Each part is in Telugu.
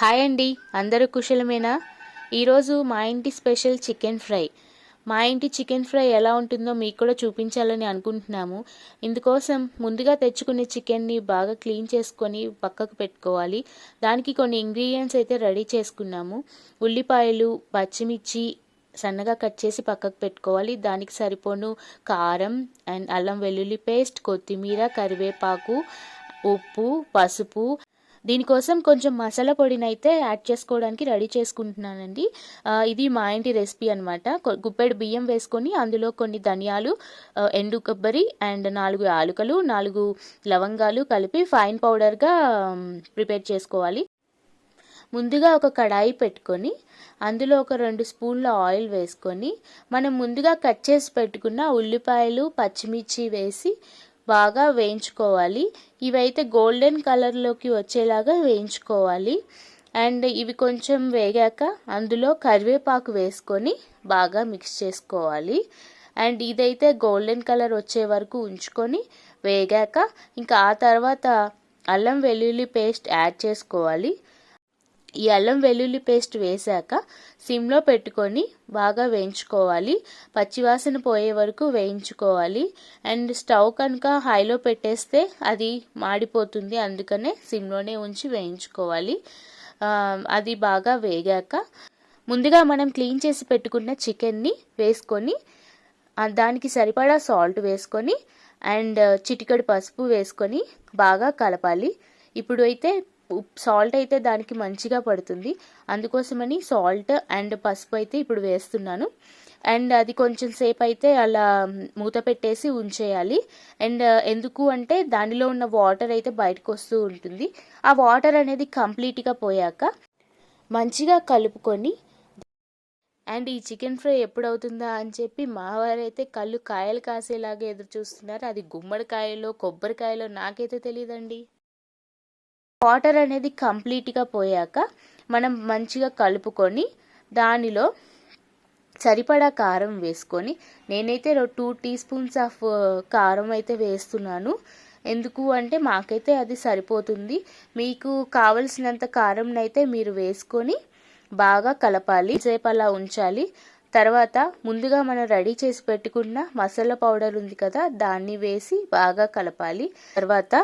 హాయ్ అండి అందరూ కుశలమేనా? ఈరోజు మా ఇంటి స్పెషల్ చికెన్ ఫ్రై. మా ఇంటి చికెన్ ఫ్రై ఎలా ఉంటుందో మీకు కూడా చూపించాలని అనుకుంటున్నాము. ఇందుకోసం ముందుగా తెచ్చుకునే చికెన్ని బాగా క్లీన్ చేసుకొని పక్కకు పెట్టుకోవాలి. దానికి కొన్ని ఇంగ్రీడియంట్స్ అయితే రెడీ చేసుకున్నాము. ఉల్లిపాయలు పచ్చిమిర్చి సన్నగా కట్ చేసి పక్కకు పెట్టుకోవాలి. దానికి సరిపోను కారం అండ్ అల్లం వెల్లుల్లి పేస్ట్ కొత్తిమీర కరివేపాకు ఉప్పు పసుపు దీనికోసం కొంచెం మసాలా పొడిని అయితే యాడ్ చేసుకోవడానికి రెడీ చేసుకుంటున్నానండి. ఇది మా ఇంటి రెసిపీ అనమాట గుప్పెడు బియ్యం వేసుకొని అందులో కొన్ని ధనియాలు ఎండు కొబ్బరి అండ్ నాలుగు ఆలుకలు నాలుగు లవంగాలు కలిపి ఫైన్ పౌడర్గా ప్రిపేర్ చేసుకోవాలి. ముందుగా ఒక కడాయి పెట్టుకొని అందులో ఒక రెండు స్పూన్ల ఆయిల్ వేసుకొని మనం ముందుగా కట్ చేసి పెట్టుకున్న ఉల్లిపాయలు పచ్చిమిర్చి వేసి బాగా వేయించుకోవాలి. ఇవైతే గోల్డెన్ కలర్లోకి వచ్చేలాగా వేయించుకోవాలి. అండ్ ఇవి కొంచెం వేగాక అందులో కరివేపాకు వేసుకొని బాగా మిక్స్ చేసుకోవాలి. అండ్ ఇదైతే గోల్డెన్ కలర్ వచ్చే వరకు ఉంచుకొని వేగాక ఇంకా ఆ తర్వాత అల్లం వెల్లుల్లి పేస్ట్ యాడ్ చేసుకోవాలి. ఈ అల్లం వెల్లుల్లి పేస్ట్ వేశాక సిమ్లో పెట్టుకొని బాగా వేయించుకోవాలి. పచ్చివాసన పోయే వరకు వేయించుకోవాలి. అండ్ స్టవ్ కనుక హైలో పెట్టేస్తే అది మాడిపోతుంది. అందుకనే సిమ్లోనే ఉంచి వేయించుకోవాలి. అది బాగా వేగాక ముందుగా మనం క్లీన్ చేసి పెట్టుకున్న చికెన్ని వేసుకొని దానికి సరిపడా సాల్ట్ వేసుకొని అండ్ చిటికెడు పసుపు వేసుకొని బాగా కలపాలి. ఇప్పుడు అయితే సాల్ట్ అయితే దానికి మంచిగా పడుతుంది. అందుకోసమని సాల్ట్ అండ్ పసుపు అయితే ఇప్పుడు వేస్తున్నాను. అండ్ అది కొంచెం సేపు అయితే అలా మూత పెట్టేసి ఉంచేయాలి. అండ్ ఎందుకు అంటే దానిలో ఉన్న వాటర్ అయితే బయటకు వస్తూ ఉంటుంది. ఆ వాటర్ అనేది కంప్లీట్గా పోయాక మంచిగా కలుపుకొని అండ్ ఈ చికెన్ ఫ్రై ఎప్పుడు అవుతుందా అని చెప్పి మా వారైతే కళ్ళు కాయలు కాసేలాగా ఎదురు చూస్తున్నారు. అది గుమ్మడికాయలో కొబ్బరికాయలో నాకైతే తెలియదండి వాటర్ అనేది కంప్లీట్గా పోయాక మనం మంచిగా కలుపుకొని దానిలో సరిపడా కారం వేసుకొని నేనైతే టూ టీ స్పూన్స్ ఆఫ్ కారం అయితే వేస్తున్నాను. ఎందుకు అంటే మాకైతే అది సరిపోతుంది. మీకు కావలసినంత కారం అయితే మీరు వేసుకొని బాగా కలపాలి. సేపు అలా ఉంచాలి. తర్వాత ముందుగా మనం రెడీ చేసి పెట్టుకున్న మసాలా పౌడర్ ఉంది కదా దాన్ని వేసి బాగా కలపాలి. తర్వాత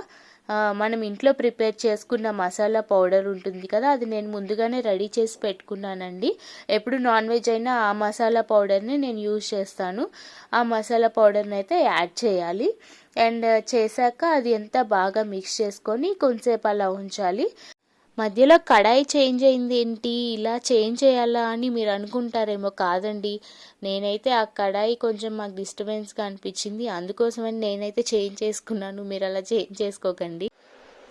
మనం ఇంట్లో ప్రిపేర్ చేసుకున్న మసాలా పౌడర్ ఉంటుంది కదా అది నేను ముందుగానే రెడీ చేసి పెట్టుకున్నానండి. ఎప్పుడు నాన్ వెజ్ అయినా ఆ మసాలా పౌడర్ని నేను యూజ్ చేస్తాను. ఆ మసాలా పౌడర్ని అయితే యాడ్ చేయాలి. అండ్ చేశాక అది ఎంత బాగా మిక్స్ చేసుకొని కొంచెంసేపు అలా ఉంచాలి. మధ్యలో కడాయి చేంజ్ అయింది ఏంటి? ఇలా చేంజ్ చేయాలా అని మీరు అనుకుంటారేమో కాదండి. నేనైతే ఆ కడాయి కొంచెం మాకు డిస్టర్బెన్స్గా అనిపించింది. అందుకోసమని నేనైతే చేంజ్ చేసుకున్నాను. మీరు అలా చేంజ్ చేసుకోకండి.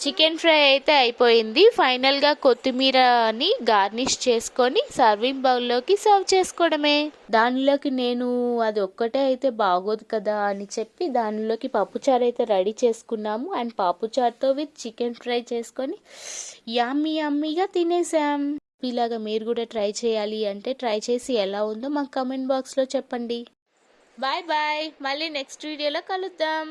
చికెన్ ఫ్రై అయితే అయిపోయింది. ఫైనల్గా కొత్తిమీరని గార్నిష్ చేసుకొని సర్వింగ్ బౌల్లోకి సర్వ్ చేసుకోవడమే. దానిలోకి నేను అది ఒక్కటే అయితే బాగోదు కదా అని చెప్పి దానిలోకి పప్పుచారు అయితే రెడీ చేసుకున్నాము. అండ్ పప్పుచారుతో విత్ చికెన్ ఫ్రై చేసుకొని యామ్మీ యమ్మీగా తినేసాం. ఇలాగా మీరు కూడా ట్రై చేయాలి అంటే ట్రై చేసి ఎలా ఉందో మాకు కమెంట్ బాక్స్లో చెప్పండి. Bye bye. మళ్ళీ నెక్స్ట్ వీడియోలో కలుద్దాం.